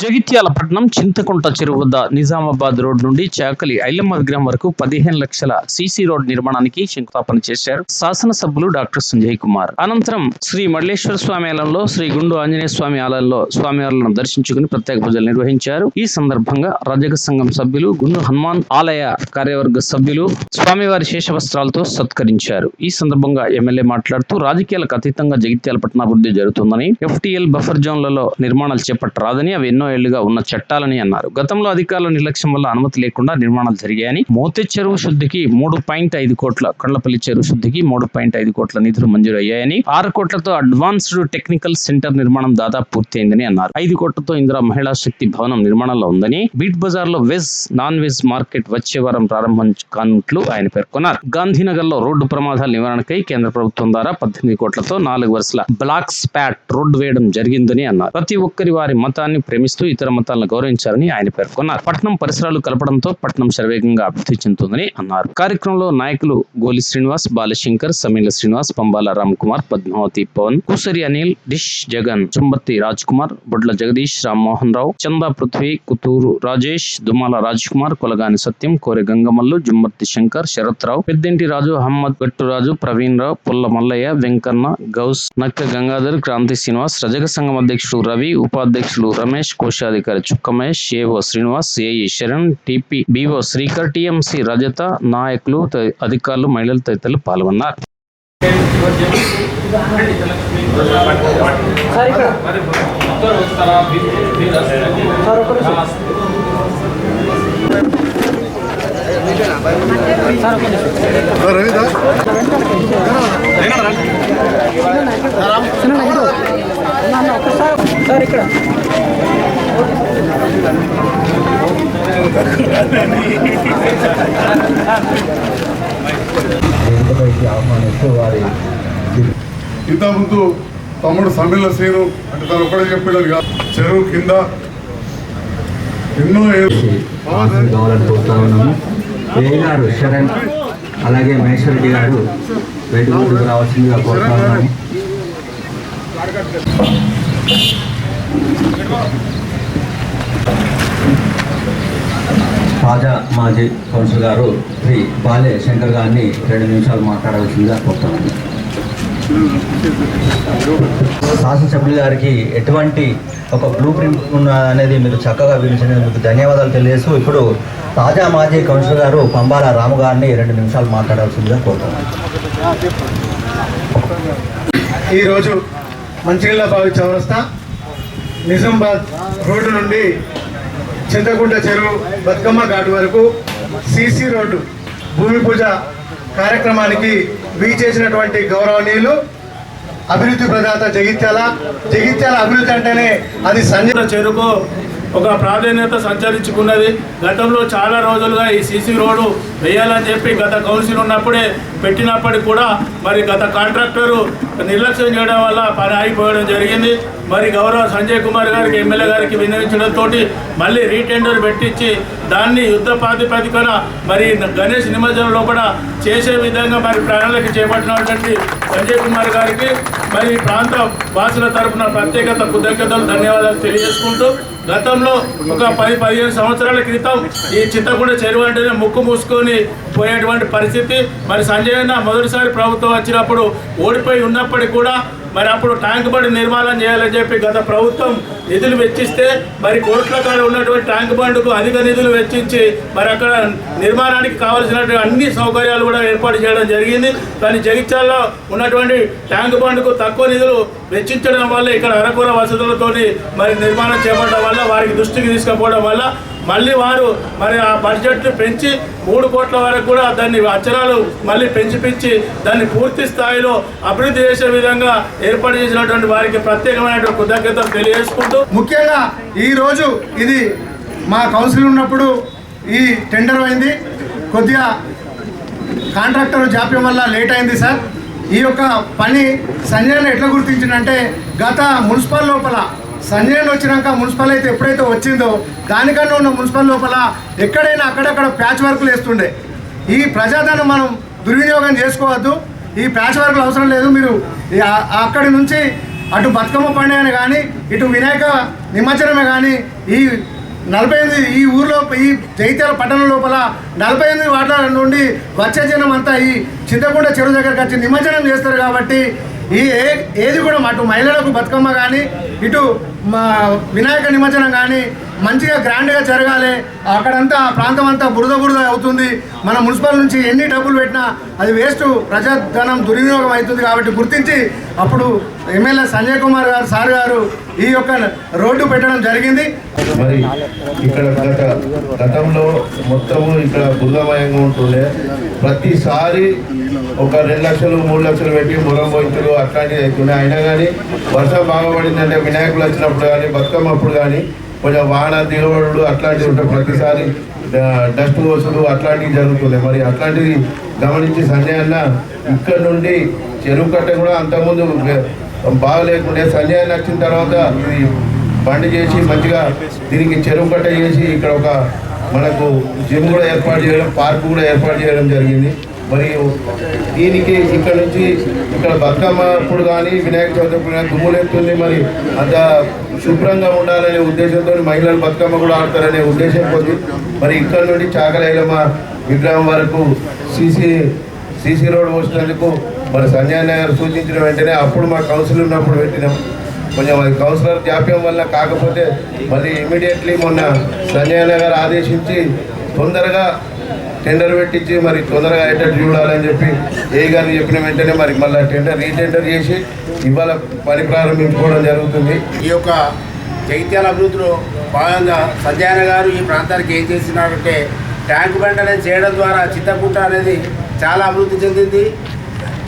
జగిత్యాల పట్టణం చింతకుంట చెరువు వద్ద నిజామాబాద్ రోడ్ నుండి చాకలి ఐలమ్మ విగ్రహం వరకు పదిహేను లక్షల సీసీ రోడ్ నిర్మాణానికి శంకుస్థాపన చేశారు శాసనసభ్యులు డాక్టర్ సంజయ్ కుమార్. అనంతరం శ్రీ మల్లేశ్వర స్వామి ఆలయంలో శ్రీ గుండు ఆంజనేయ స్వామి ఆలయంలో స్వామివారులను దర్శించుకుని ప్రత్యేక పూజలు నిర్వహించారు. ఈ సందర్భంగా రజక సంఘం సభ్యులు గుండు హనుమాన్ ఆలయ కార్యవర్గ సభ్యులు స్వామివారి శేష వస్త్రాలతో సత్కరించారు. ఈ సందర్భంగా ఎమ్మెల్యే మాట్లాడుతూ రాజకీయాలకు అతీతంగా జగిత్యాల పట్టణాభివృద్ధి జరుగుతుందని ఎఫ్టీఎల్ బఫర్ జోన్లలో నిర్మాణాలు చేపట్టరాదని అవి ఎన్నో ఏళ్ళుగా ఉన్న చట్టాలని అన్నారు. గతంలో అధికారుల నిర్లక్ష్యం వల్ల అనుమతి లేకుండా నిర్మాణాలు జరిగాయని మోతే చెరువు శుద్ధికి మూడు పాయింట్ ఐదు కోట్ల కండ్లపల్లి చెరువు శుద్ధికి మూడు పాయింట్ ఐదు కోట్ల నిధులు మంజూరు అయ్యాయని ఆరు కోట్లతో అడ్వాన్స్డ్ టెక్నికల్ సెంటర్ నిర్మాణం దాదాపు పూర్తయిందని అన్నారు. ఐదు కోట్లతో ఇందిరా మహిళా శక్తి భవనం నిర్మాణంలో ఉందని బీట్ బజార్లో వెజ్ నాన్ వెజ్ మార్కెట్ వచ్చే వారం ప్రారంభం కానున్నట్లు ఆయన పేర్కొన్నారు. గాంధీనగర్లో రోడ్డు ప్రమాదాల నివారణకై కేంద్ర ప్రభుత్వం ద్వారా పద్దెనిమిది కోట్లతో నాలుగు వరుసల బ్లాక్ స్పాట్ రోడ్డు వేయడం జరిగిందని అన్నారు. ప్రతి ఒక్కరి వారి మతాన్ని ప్రేమిస్తూ ఇతర మతాలను గౌరవించాలని ఆయన పేర్కొన్నారు. పట్నం పరిసరాలు కలపడంతో పట్టణం శరవేగంగా అభివృద్ధి చెందుతుందని అన్నారు. కార్యక్రమంలో నాయకులు గోలి శ్రీనివాస్ బాలశంకర్ సమీల శ్రీనివాస్ పంబాల రామ్ కుమార్ పద్మావతి పవన్ కుసరి అనిల్ డిష్ జగన్ చుంబర్తి రాజ్ కుమార్ బొడ్ల జగదీష్ రామ్మోహన్ రావు చందా పృథ్వీ కుతూరు రాజేష్ దుమాల రాజ్ కుమార్ కొలగాని సత్యం కోరి గంగమల్లు జుమ్మర్తి శంకర్ శరత్ రావు పెద్దింటి రాజు అహ్మద్ గట్టురాజు ప్రవీణ్ రావు పుల్ల మల్లయ్య వెంకన్న గౌస్ నక్క గంగాధర్ క్రాంతి శ్రీనివాస్ రజక సంఘం అధ్యక్షుడు రవి ఉపాధ్యక్షులు రమేష్ కోశాధికారి Chukkamesh AO Srinivas AE Saran TP BO Srikar TMC Rajata నాయకులు అధికారులు మహిళలు తదితరులు పాల్గొన్నారు. రవిదా సార్ ఇక్కడ ఇంతకుముందు తమ్ముడు సమ్మిళ్ళ శ్రీను అంటే తను ఒక్కడే చెప్పాడు కాదు చెరువు కింద ఎన్నో ఏ- ఆశీస్సులు కావాలని కోరుతా ఉన్నాము. గారు శరణ్ అలాగే మహేశ్వరెడ్డి గారు వెయిట్ ముందుకు రావాల్సిందిగా కోరుతా ఉన్నాము. తాజా మాజీ కౌన్సిల్ గారు శ్రీ బాలే శంకర్ గారిని రెండు నిమిషాలు మాట్లాడవలసిందిగా కోరుతున్నాను. శాసనసభ్యులు గారికి ఎటువంటి ఒక బ్లూ ప్రింట్ ఉన్న అనేది మీరు చక్కగా వివరించినందుకు ధన్యవాదాలు తెలియజేస్తూ ఇప్పుడు తాజా మాజీ కౌన్సిల్ గారు పంబాల రాము గారిని రెండు నిమిషాలు మాట్లాడాల్సిందిగా కోరుతున్నాను. ఈరోజు మంచినీళ్ళ బావి చౌరస్తా నిజామాబాద్ రోడ్డు నుండి చింతకుంట చెరువు బతుకమ్మ ఘాట్ వరకు సీసీ రోడ్డు భూమి పూజ కార్యక్రమానికి వీచేసినటువంటి గౌరవనీయులు అభివృద్ధి ప్రదాత జగిత్యాల. జగిత్యాల అభివృద్ధి అంటేనే అది సంజయ్ చెరుకు ఒక ప్రాధాన్యత సంచరించుకున్నది. గతంలో చాలా రోజులుగా ఈ సీసీ రోడ్డు వేయాలని చెప్పి గత కౌన్సిల్ ఉన్నప్పుడే పెట్టినప్పటికి కూడా మరి గత కాంట్రాక్టరు నిర్లక్ష్యం చేయడం వల్ల పని ఆగిపోవడం జరిగింది. మరి గౌరవ సంజయ్ కుమార్ గారికి ఎమ్మెల్యే గారికి వినియోగించడంతో మళ్ళీ రీటెండర్ పెట్టించి దాన్ని యుద్ధ ప్రాతిపదికన మరి గణేష్ నిమజ్జనం లోపల చేసే విధంగా మరి ప్రణాళిక చేపట్టినటువంటి సంజయ్ కుమార్ గారికి మరి ప్రాంత వాసుల తరపున ప్రత్యేకత కృతజ్ఞతలు ధన్యవాదాలు తెలియజేసుకుంటూ గతంలో ఒక పది పదిహేను సంవత్సరాల క్రితం ఈ చింతకుండ చెరువు అంటేనే ముక్కు మూసుకొని పోయేటువంటి పరిస్థితి. మరి సంజయ్ అన్న మొదటిసారి ప్రభుత్వం వచ్చినప్పుడు ఓడిపోయి ఉన్నప్పటికీ కూడా మరి అప్పుడు ట్యాంక్ బండ్ నిర్మాణం చేయాలని చెప్పి గత ప్రభుత్వం నిధులు వెచ్చిస్తే మరి కోట్ల కాడ ఉన్నటువంటి ట్యాంక్ బండ్కు అధిక నిధులు వెచ్చించి మరి అక్కడ నిర్మాణానికి కావాల్సినటువంటి అన్ని సౌకర్యాలు కూడా ఏర్పాటు చేయడం జరిగింది. కానీ జగిత్యాలలో ఉన్నటువంటి ట్యాంక్ బండ్కు తక్కువ నిధులు వెచ్చించడం వల్ల ఇక్కడ అరకొర వసతులతోటి మరి నిర్మాణం చేపట్టడం వల్ల వారికి దృష్టికి తీసుకుపోవడం వల్ల మళ్ళీ వారు మరి ఆ బడ్జెట్ను పెంచి మూడు కోట్ల వరకు కూడా దాన్ని అచ్చరాలు మళ్ళీ పెంచి పెంచి దాన్ని పూర్తి స్థాయిలో అభివృద్ధి చేసే విధంగా ఏర్పాటు చేసినటువంటి వారికి ప్రత్యేకమైనటువంటి కృతజ్ఞతలు తెలియజేసుకుంటూ ముఖ్యంగా ఈరోజు ఇది మా కౌన్సిల్ ఉన్నప్పుడు ఈ టెండర్ అయింది. కొద్దిగా కాంట్రాక్టర్ జాప్యం వల్ల లేట్ అయింది సార్. ఈ యొక్క పని సంజయ్ ఎట్లా గుర్తించిందంటే గత మున్సిపల్ లోపల సంజయన్ వచ్చినాక మున్సిపల్ అయితే ఎప్పుడైతే వచ్చిందో దానికన్నా ఉన్న మున్సిపల్ లోపల ఎక్కడైనా అక్కడక్కడ ప్యాచ్ వర్క్లు వేస్తుండే. ఈ ప్రజాధనం మనం దుర్వినియోగం చేసుకోవద్దు. ఈ ప్యాచ్ వర్క్లు అవసరం లేదు. మీరు ఈ అక్కడి నుంచి అటు బతుకమ్మ పండుగని కానీ ఇటు వినాయక నిమజ్జనమే కానీ ఈ నలభై ఎనిమిది ఈ ఊర్లో ఈ జైత్యాల పట్టణం లోపల నలభై ఎనిమిది వాటర్ నుండి వచ్చే జనం అంతా ఈ చింతకుండ చెరువు దగ్గరకు వచ్చి నిమజ్జనం చేస్తారు కాబట్టి ఈ ఏ ఏది కూడా అటు మహిళలకు బతుకమ్మ కానీ ఇటు మా వినాయక నిమజ్జనం కానీ మంచిగా గ్రాండ్గా జరగాలి. అక్కడంతా ఆ ప్రాంతం అంతా బురద బురద అవుతుంది. మన మున్సిపల్ నుంచి ఎన్ని డబ్బులు పెట్టినా అది వేస్ట్. ప్రజాధనం దుర్వినియోగం అవుతుంది కాబట్టి గుర్తించి అప్పుడు ఎమ్మెల్యే సంజయ్ కుమార్ గారు సార్ గారు ఈ యొక్క రోడ్డు పెట్టడం జరిగింది. మరి ఇక్కడ గత గతంలో మొత్తము ఇక్కడ బురదమయంగా ఉంటుండే. ప్రతిసారి ఒక రెండు లక్షలు మూడు లక్షలు పెట్టి మురం పోయించులు అట్లాంటివి అవుతున్నాయి అయినా కానీ వర్షం బాగా పడిందంటే వినాయకులు వచ్చినప్పుడు కానీ బతుకమ్మ అప్పుడు కానీ కొంచెం వాన దిగబడులు అట్లాంటివి ఉంటాయి. ప్రతిసారి డస్ట్ వసూలు అట్లాంటివి జరుగుతున్నాయి. మరి అట్లాంటివి గమనించి సంజయ్ అన్న ఇక్కడ నుండి చెరువు కట్ట కూడా అంతకుముందు బాగలేకుండే సంజయ్ అన్న వచ్చిన తర్వాత ఇది బండి చేసి మంచిగా దీనికి చెరువు కట్ట చేసి ఇక్కడ ఒక మనకు జిమ్ కూడా ఏర్పాటు చేయడం పార్క్ కూడా ఏర్పాటు చేయడం జరిగింది. మరియు దీనికి ఇక్కడ నుంచి ఇక్కడ బతుకమ్మ అప్పుడు కానీ వినాయక చవితి అప్పుడు కానీ దుమ్ములెత్తుంది మరి అంత శుభ్రంగా ఉండాలనే ఉద్దేశంతో మహిళలు బతుకమ్మ కూడా ఆడతారనే ఉద్దేశం కొద్ది. మరి ఇక్కడ నుండి చాకలైలమ్మ విగ్రహం వరకు సీసీ సీసీ రోడ్ పోసినందుకు మరి సంజయ్ నగర్ సూచించిన వెంటనే అప్పుడు మా కౌన్సిల్ ఉన్నప్పుడు పెట్టినాం. కొంచెం అది కౌన్సిలర్ జాప్యం వల్ల కాకపోతే మళ్ళీ ఇమీడియట్లీ మొన్న సంజయ్ నగర్ ఆదేశించి తొందరగా టెండర్ పెట్టించి మరి తొందరగా అయ్యేటట్టు చూడాలని చెప్పి ఏ గారిని చెప్పిన వెంటనే మరి మళ్ళీ టెండర్ రీటెండర్ చేసి ఇవాళ పని ప్రారంభించుకోవడం జరుగుతుంది. ఈ యొక్క చైత్యాల అభివృద్ధిలో భాగంగా సంజయన గారు ఈ ప్రాంతానికి ఏం చేసినారంటే ట్యాంక్ బండ్ అనేది చేయడం ద్వారా చిత్తకుంట అనేది చాలా అభివృద్ధి చెందింది.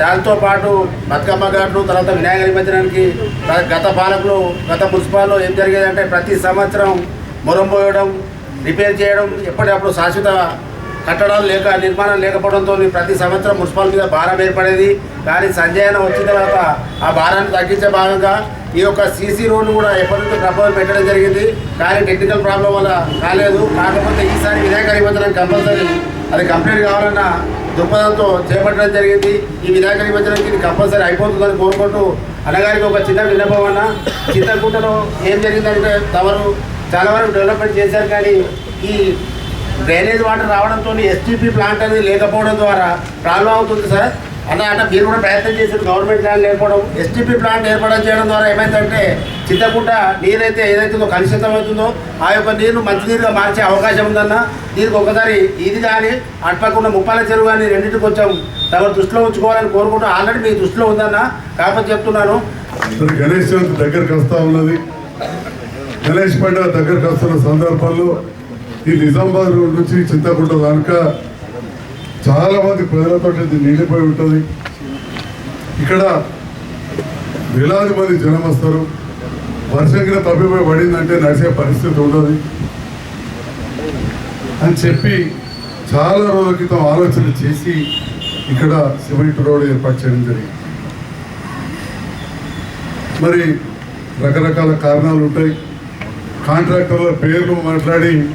దాంతో పాటు బతుకమ్మ ఘాట్లు తర్వాత వినాయక నిమజ్జనానికి గత పాలకులు గత మున్సిపాల్లో ఏం జరిగేదంటే ప్రతి సంవత్సరం మొరం పోయడం రిపేర్ చేయడం ఎప్పటికప్పుడు శాశ్వత కట్టడాలు లేక నిర్మాణం లేకపోవడంతో ప్రతి సంవత్సరం మున్సిపల్ మీద భారం ఏర్పడేది. కానీ సంజయన వచ్చిన తర్వాత ఆ భారాన్ని తగ్గించే భాగంగా ఈ యొక్క సీసీ రోడ్డు కూడా ఎప్పటి నుంచో ప్రపోజల్ పెట్టడం జరిగింది. కానీ టెక్నికల్ ప్రాబ్లం వల్ల కాలేదు. కాకపోతే ఈసారి వినాయక నిబంధన కంపల్సరీ. అది కంప్లీట్ కావాలన్న దృక్పథంతో చేపట్టడం జరిగింది. ఈ వినాయక నిబంధనకి ఇది కంపల్సరీ అయిపోతుందని కోరుకుంటూ అన్నగారికి ఒక చిన్న విన్నపం అన్న. చిత్తకుంటలో ఏం జరిగిందంటే తమరు చాలా వరకు డెవలప్మెంట్ చేశారు. కానీ ఈ డ్రైనేజ్ వాటర్ రావడంతో ఎస్టీపీ ప్లాంట్ అనేది లేకపోవడం ద్వారా ప్రాబ్లం అవుతుంది సార్. అంటే అంటే మీరు కూడా ప్రయత్నం చేశారు గవర్నమెంట్ ల్యాండ్ లేకపోవడం. ఎస్టీపీ ప్లాంట్ ఏర్పడడం చేయడం ద్వారా ఏమైందంటే చిత్తకుంట నీరైతే ఏదైతుందో కలుషితం అవుతుందో ఆ యొక్క నీరు మంచినీరుగా మార్చే అవకాశం ఉందన్న. దీనికి ఒకసారి ఇది కానీ అటుపక్కన ముప్పాల చెరువు కానీ రెండింటి కొంచెం తమ దృష్టిలో ఉంచుకోవాలని కోరుకుంటూ ఆల్రెడీ మీ దృష్టిలో ఉందన్న. కాకపోతే చెప్తున్నాను. గణేష్ చవితి దగ్గరకు వస్తూ ఉన్నది. గణేష్ పండుగ దగ్గరకు వస్తున్న సందర్భంలో ఈ నిజామాబాద్ రోడ్ నుంచి చింతకుంట దానిక చాలామంది ప్రజలతో ఇది నిండిపోయి ఉంటుంది. ఇక్కడ వేలాది మంది జనం వస్తారు. వర్షం కింద తప్పిపోయి పడిందంటే నడిచే పరిస్థితి ఉండదు. అని చెప్పి చాలా రోజుల క్రితం ఆలోచన చేసి ఇక్కడ సిమెంట్ రోడ్ ఏర్పాటు చేయడం జరిగింది. మరి రకరకాల కారణాలు ఉంటాయి. కాంట్రాక్టర్ల పేర్లు మాట్లాడి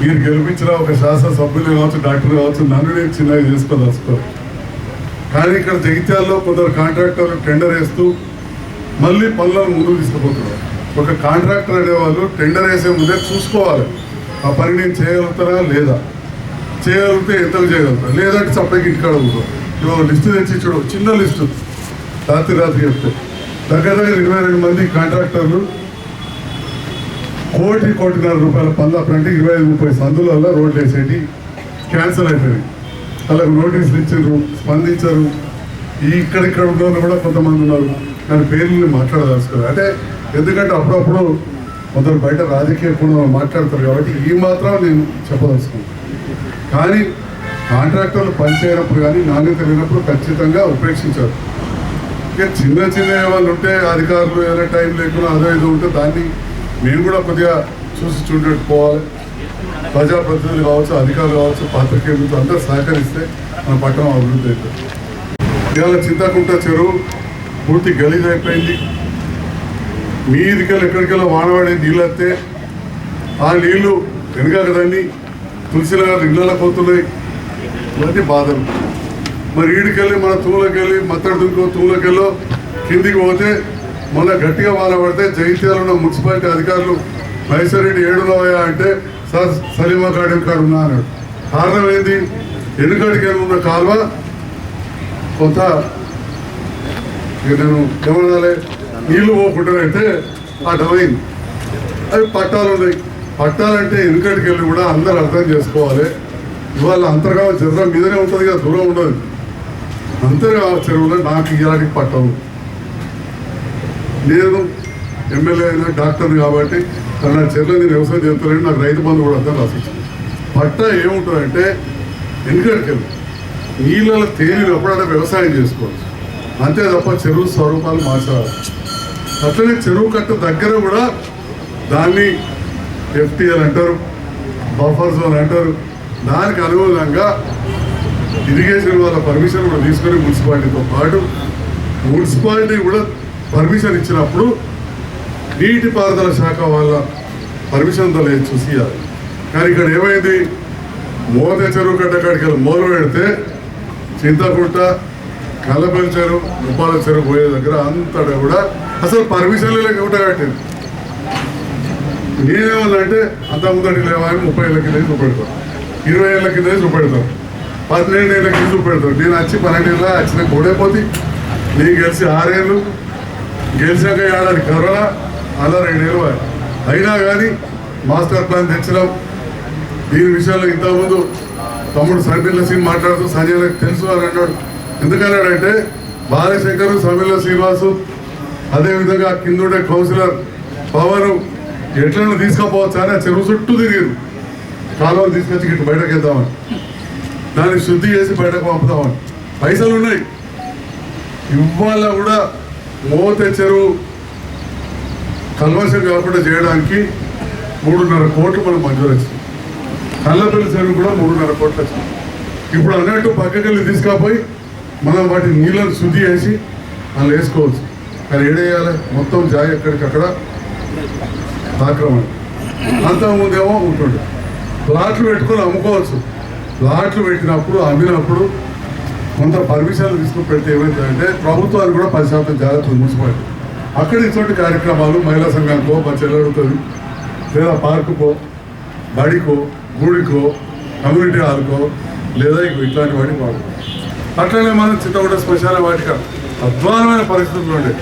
మీరు గెలిపించిన ఒక శాసనసభ్యులు కావచ్చు డాక్టర్ కావచ్చు నన్ను నేను చిన్నగా చేసుకోదలుచుకోరు కానీ ఇక్కడ జగిత్యాల్లో కొందరు కాంట్రాక్టర్లు టెండర్ వేస్తూ మళ్ళీ పనులను ముందుకు తీసుకుపోతున్నారు. ఒక కాంట్రాక్టర్ అనేవాళ్ళు టెండర్ వేసే ముందే చూసుకోవాలి. ఆ పని నేను చేయగలుగుతారా లేదా? చేయగలిగితే ఎంతకు చేయగలుగుతా లేదంటే చప్పకి ఇంటికాడ కూర్చో. ఇవాళ లిస్టు తెచ్చి చూడవు చిన్న లిస్టు. రాత్రి రాత్రి చెప్తే. దగ్గర దగ్గర ఇరవై రెండు మంది కాంట్రాక్టర్లు కోటి కోటిన్నర రూపాయల పనులు ఇరవై ఐదు ముప్పై సందులలో రోడ్లు వేసేటి. క్యాన్సిల్ అయిపోయింది. వాళ్ళకు నోటీసులు ఇచ్చారు స్పందించారు. ఇక్కడిక్కడ ఉన్న కూడా కొంతమంది ఉన్నారు. కానీ పేర్లు మాట్లాడదలుచుకోరు అంటే ఎందుకంటే అప్పుడప్పుడు కొందరు బయట రాజకీయ కూడా మాట్లాడతారు కాబట్టి ఈ మాత్రం నేను చెప్పదలుచుకున్నాను. కానీ కాంట్రాక్టర్లు పనిచేయనప్పుడు కానీ నాణ్యత లేనప్పుడు ఖచ్చితంగా ఉపేక్షించారు. ఇక చిన్న చిన్న ఏమైనా ఉంటే అధికారులు ఏదైనా టైం లేకుండా అదో ఏదో ఉంటే దాన్ని మేము కూడా కొద్దిగా చూసి చూడట్టు పోవాలి. ప్రజాప్రతినిధులు కావచ్చు అధికారులు కావచ్చు పాత్రికేయులతో అందరూ సహకరిస్తే మన పట్టణం అభివృద్ధి అవుతుంది. ఇవాళ చింతకుంట చెరువు పూర్తి గలీజ్ అయిపోయింది. మీదికెళ్ళి ఎక్కడికెళ్ళి వానవాడే నీళ్ళు వస్తే ఆ నీళ్ళు వెనక కదండి తులసినగర్ ఇళ్ళలో పోతున్నాయి. ఇవన్నీ బాధలు. మరి ఈడికెళ్ళి మన తూలకెళ్ళి మత్తడి దుంకో తూలకెళ్ళో కిందికి పోతే మొన్న గట్టిగా వాన పడితే జగిత్యాలలో ఉన్న మున్సిపాలిటీ అధికారులు మైసరెడ్డి ఏడులోయా అంటే సార్ సలీమా కాడెం కాడు ఉన్నా అన్నాడు. కారణం ఏంది? ఎన్నికడికి ఉన్న కాలువ? కొంత నేను ఏమనాలి? నీళ్ళు పోకుండానైతే అటమైంది అవి పట్టాలు ఉన్నాయి. పట్టాలంటే ఎన్నికడికి వెళ్ళి కూడా అందరూ అర్థం చేసుకోవాలి. ఇవాళ అంతర్గా జర్ర మీదనే ఉంటుంది కదా దూరం ఉండదు. అంతర్గా చెరువులో నాకు ఇలాంటి పట్టవు. నేను ఎమ్మెల్యే అయినా డాక్టర్ కాబట్టి నా చెర్ల నేను వ్యవసాయం చేస్తానని నాకు రైతు బంధు కూడా అంతా రాసిచ్చింది. పట్టా ఏముంటుందంటే ఎన్నికడికి వెళ్ళి నీళ్ళలో తేలినప్పుడు అక్కడ వ్యవసాయం చేసుకోవచ్చు అంతే తప్ప చెరువు స్వరూపాలు మార్చాలి అట్లనే చెరువు కట్ట దగ్గర కూడా దాన్ని ఎఫ్టీఎల్ అంటారు బఫర్ జోన్ అంటారు. దానికి అనుగుణంగా ఇరిగేషన్ వాళ్ళ పర్మిషన్ కూడా తీసుకొని మున్సిపాలిటీతో పాటు మున్సిపాలిటీ కూడా పర్మిషన్ ఇచ్చినప్పుడు నీటిపారుదల శాఖ వాళ్ళ పర్మిషన్తో లేదు చూసి కానీ ఇక్కడ ఏమైంది? మోత చెరువు గడ్డ కాడికి వెళ్ళి పెడితే చింతకుంట కల్లపల్లి చెరువు ముప్పాల చెరువు పోయే దగ్గర అంతటా కూడా అసలు పర్మిషన్ లేకుండా కట్టింది. నేనేమన్నంటే అంత ముందటి లేవని ముప్పై ఏళ్ళ కింద చూపెడతాం ఇరవై ఏళ్ళ కింద చూపెడతాం పన్నెండు ఏళ్ళ కింద చూపెడతాం నేను వచ్చి పన్నెండు ఏళ్ళ వచ్చిన గొడైపోతే నీకు కలిసి ఆరేళ్ళు గెలిచాక ఏడాది కరోనా అలా రెండు వాయి. అయినా కానీ మాస్టర్ ప్లాన్ తెచ్చినాం. దీని విషయంలో ఇంతకుముందు తమ్ముడు సంబిల్ల సింగ్ మాట్లాడుతూ సంజయ్ తెలుసు అని అన్నాడు. ఎందుకన్నాడంటే బాలశంకర్ సమీల శ్రీనివాసు అదేవిధంగా కిందుండే కౌన్సిలర్ పవన్ ఎట్లను తీసుకుపోవచ్చు అని ఆ చెరువు చుట్టూ తిరిగారు కాలువలు తీసుకొచ్చి ఇటు బయటకు వెళ్దామని. దాన్ని శుద్ధి చేసి బయటకు పంపుదామని. పైసలు ఉన్నాయి ఇవాళ కూడా మోత చెరువు కల్మషం కాకుండా చేయడానికి మూడున్నర కోట్లు మనం మంజూరు వచ్చింది కళ్ళపల్లి చెరువు కూడా మూడున్నర కోట్లు వచ్చింది ఇప్పుడు అన్నట్టు పక్కకెళ్ళి తీసుకపోయి మనం వాటి నీళ్ళని శుద్ధి చేసి అందులో వేసుకోవచ్చు. కానీ ఏడేయాలి? మొత్తం జాయి ఎక్కడికక్కడ ఆక్రమణ అంతకుముందేమో ఉంటుండే. ప్లాట్లు పెట్టుకొని అమ్ముకోవచ్చు. ప్లాట్లు పెట్టినప్పుడు అమ్మినప్పుడు కొంత పర్మిషన్లు తీసుకుని పెడితే ఏమవుతుందంటే ప్రభుత్వాలు కూడా పది శాతం జాగ్రత్తలు మూసిపోయాయి అక్కడ ఇటువంటి కార్యక్రమాలు మహిళా సంఘానికో మా చెల్లెడుతుంది లేదా పార్కుకో బడికో గుడికో కమ్యూనిటీ హాల్కో లేదా ఇక ఇట్లాంటి వాటికి వాడు. అట్లనే మనం చిత్తగూడ శ్మశాన వాటిక అద్వానమైన పరిస్థితులు ఉండే.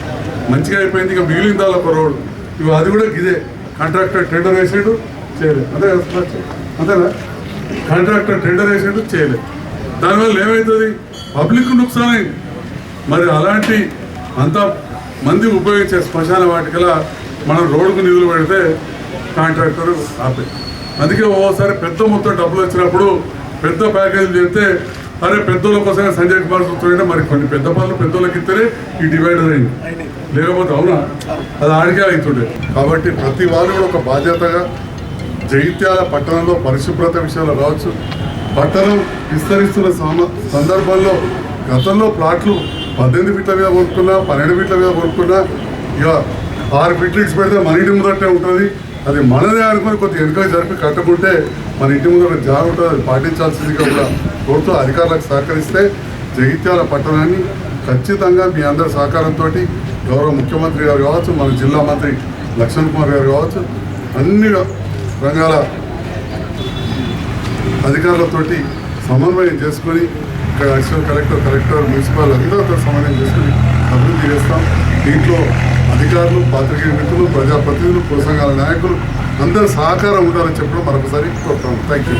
మంచిగా అయిపోయింది ఇక మిగిలిన దాని ఒక రోడ్డు ఇవి అది కూడా ఇదే కాంట్రాక్టర్ టెండర్ వేసాడు చేయలేదు అంతే కదా అంతేనా? కాంట్రాక్టర్ టెండర్ వేసాడు చేయలేదు దానివల్ల ఏమవుతుంది పబ్లిక్ నుక్సాన్. అయింది మరి అలాంటి అంత మంది ఉపయోగించే శ్మశాన వాటికలా మనం రోడ్డుకు నిధులు పెడితే కాంట్రాక్టర్ ఆపే. అందుకే ఓసారి పెద్ద మొత్తం డబ్బులు వచ్చినప్పుడు పెద్ద ప్యాకేజీలు చేస్తే అరే పెద్దోళ్ళ కోసమే సంజయ్ కుమార్ చూస్తుంటే మరి కొన్ని పెద్ద పనులు పెద్దోళ్ళకి ఇస్తేనే ఈ డివైడర్ అయింది. లేకపోతే అవునా? అది ఆడికే అవుతుండే. కాబట్టి ప్రతి వాళ్ళు కూడా ఒక బాధ్యతగా జైత్యాల పట్టణంలో పరిశుభ్రత విషయంలో కావచ్చు పట్టణం విస్తరిస్తున్న సందర్భంలో గతంలో ప్లాట్లు పద్దెనిమిది ఫీట్ల మీద కొనుక్కున్నా పన్నెండు ఫీట్ల మీద కొనుక్కున్నా ఇక ఆరు ఫీట్లు ఇచ్చి పెడితే మన ఇంటి ముందటే ఉంటుంది. అది మనదే అనుకుని కొద్దిగా వెనుక జరిపి కట్టుకుంటే మన ఇంటి ముందర జాగ్రత్త అది పాటించాల్సిందిగా కూడా కోరుతూ అధికారులకు సహకరిస్తే జగిత్యాల పట్టణాన్ని ఖచ్చితంగా మీ అందరి సహకారంతో గౌరవ ముఖ్యమంత్రి గారు కావచ్చు మన జిల్లా మంత్రి లక్ష్మణ్ కుమార్ గారు కావచ్చు అన్ని రంగాల అధికారులతోటి సమన్వయం చేసుకొని ఇక్కడ అడిషనల్ కలెక్టర్ కలెక్టర్ మున్సిపల్ అందరితో సమన్వయం చేసుకుని అభివృద్ధి చేస్తాం దీంట్లో అధికారులు పాత్రికేయ మిత్రులు ప్రజాప్రతినిధులు కుల నాయకులు అందరూ సహకారం ఉండాలని చెప్పడం మరొకసారి కోరుతాం థ్యాంక్ యూ